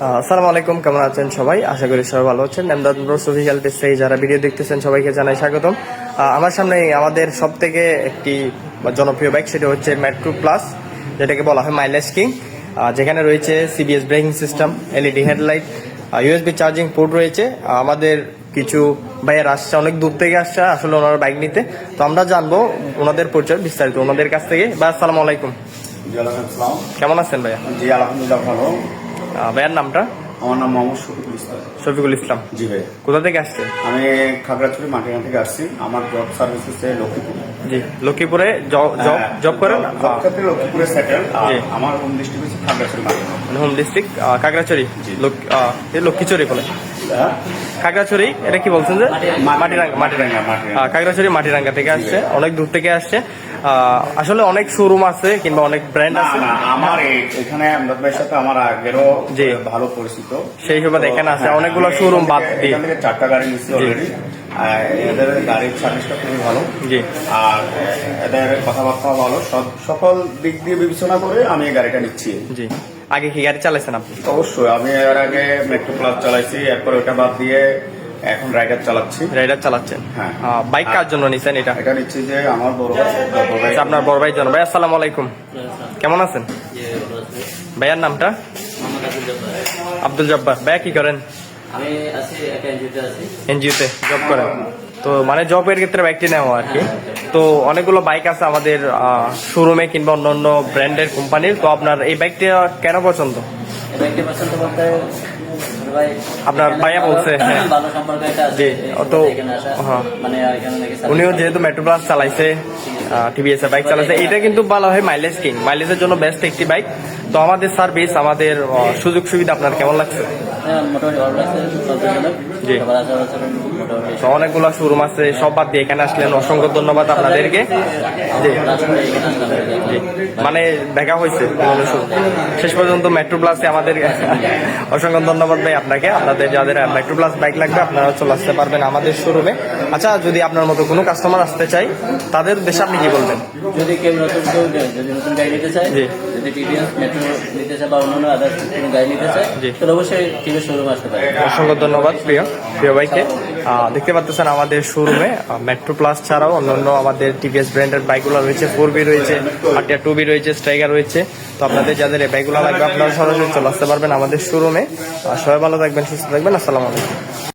আসসালামু আলাইকুম কেমন আছেন সবাই? আশা করি সবাই ভালো আছেন। এমদাদ ব্রোস অফিসিয়াল পেজ থেকে যারা ভিডিও দেখতেছেন সবাইকে জানাই স্বাগতম। আমার সামনে আমাদের সব থেকে একটি জনপ্রিয় বাইক সেটা হচ্ছে মেট্রো প্লাস যেটাকে বলা হয় মাইলেজ কিং যেখানে রয়েছে CBS braking system LED headlight USB charging port রয়েছে। আমাদের কিছু ভাইয়ের আসছে অনেক দূর থেকে আসছে আসলে ওনার বাইক নিতে। তো আমরা জানব ওনাদের পরিচয় বিস্তারিত ওনাদের কাছ থেকে। ভাই আসসালামু আলাইকুম। কেমন আছেন ভাইয়া? জি আলহামদুলিল্লাহ ভালো। ভাইয়ার নামটা? আমার নাম মোহাম্মদ শফিকুল ইসলাম। শফিকুল ইসলাম। জি ভাই কোথা থেকে আসছে আমি খাগড়াছড়ি মাটিগাঁ থেকে আসছি। আমার জব সার্ভিস হচ্ছে লক্ষ্মীপুর। জি লক্ষ্মীপুরে জব জব হ্যাঁ, জব করেন? জব লক্ষ্মীপুরে সেটেল জি। আমার হোম ডিস্ট্রিক্ট হচ্ছে খাগড়াছড়ি মাটিগাঁ। Home district Khagrachari? জি। লক- আহ, এ বলে। হ্যাঁ? খাগড়াছড়ি এটা কি বলছেন যে? মাটিরাঙ্গা মাটিরাঙ্গা, মাটিরাঙ্গা। খাগড়াছড়ি মাটিরাঙ্গা থেকে আসছে অনেক দূর থেকে আসছে। আসলে অনেক শোরুম আছে কিংবা অনেক ব্র্যান্ড আছে। আমার এখানে আমদাদ ভাইয়ের সাথে আমার আগেরও জি। ভালো পরিচিত। সেই হিসেবে এখানে আছে হ্যাঁ, অনেকগুলো শোরুম বাদ দিয়ে। এখান চারটা গাড়ি নিচ্ছি অলরেডি এদের গাড়ির সার্ভিসটা খুবই ভালো। জি। আর এদের কথাবার্তা ভালো। সব- সকল দিক দিয়ে বিবেচনা করে আমি এই গাড়িটা নিচ্ছি। জি। আগে কি গাড়ি চালাইছেন আপনি? অবশ্যই আমি এর আগে মেট্রো প্লাস চালাইছি এরপর ওটা বাদ দিয়ে এখন রাইডার চালাচ্ছি। রাইডার চালাচ্ছেন? হ্যাঁ। বাইক কার জন্য নিছেন এটা? এটা নিচ্ছি যে আমার বড় ভাই আচ্ছা, আপনার বড় ভাই জন্য। ভাই আসসালামু আলাইকুম। কেমন আছেন? ভাইয়ার নামটা? আব্দুল জব্বার। ভাইয়া কি করেন? আমি আছি একটা এনজিওতে আছি এনজিওতে জব করেন। তো মানে জবের ক্ষেত্রে বাইকটি নেওয়া আর কি। তো অনেকগুলো বাইক আছে আমাদের শোরুমে কিংবা অন্য অন্য ব্র্যান্ডের কোম্পানির তো আপনার এই বাইকটা কেন পছন্দ? আপনার ভাইয়া বলছে, হ্যাঁ। তো, হ্যাঁ। উনিও যেহেতু মেট্রো প্লাস চালাইছে টিভিএস বাইক চালাইছে এটা কিন্তু ভালো হয় মাইলেজ কিং মাইলেজের জন্য বেস্ট একটি বাইক তো আমাদের সার্ভিস আমাদের সুযোগ সুবিধা আপনার কেমন লাগছে? হ্যাঁ, অনেকগুলো শোরুম আছে সব বাদ দিয়ে এখানে আসলেন অসংখ্য ধন্যবাদ আপনাদেরকে। জি। মানে দেখা হয়েছে শেষ পর্যন্ত মেট্রো প্লাসে আমাদের অসংখ্য ধন্যবাদ ভাই আপনাকে। আপনাদের যাদের মেট্রো প্লাস বাইক লাগবে আপনারা চলে আসতে পারবেন আমাদের শোরুমে আচ্ছা যদি আপনার মতো কোনো কাস্টমার আসতে চাই তাদের দেশে আপনি কি বলবেন? যদি কেউ নতুন যদি নতুন গাড়ি নিতে চায়। যদি টিভিএস মেট্রো নিতে চায় বা অন্যান্য আদার কোনো গাড়ি নিতে চায় তাহলে অবশ্যই টিভিএস শোরুম আসতে পারে। অসংখ্য ধন্যবাদ প্রিয় প্রিয় ভাইকে। দেখতে পাচ্ছেন আমাদের শোরুমে মেট্রো প্লাস ছাড়াও অন্যান্য আমাদের টিভিএস ব্র্যান্ডের বাইকগুলো রয়েছে ফোর বি রয়েছে আটিয়া টু বি রয়েছে স্ট্রাইকার রয়েছে। তো আপনাদের যাদের এই বাইকগুলো লাগবে আপনারা সরাসরি চলে আসতে পারবেন আমাদের শোরুমে সবাই ভালো থাকবেন সুস্থ থাকবেন আসসালামু আলাইকুম।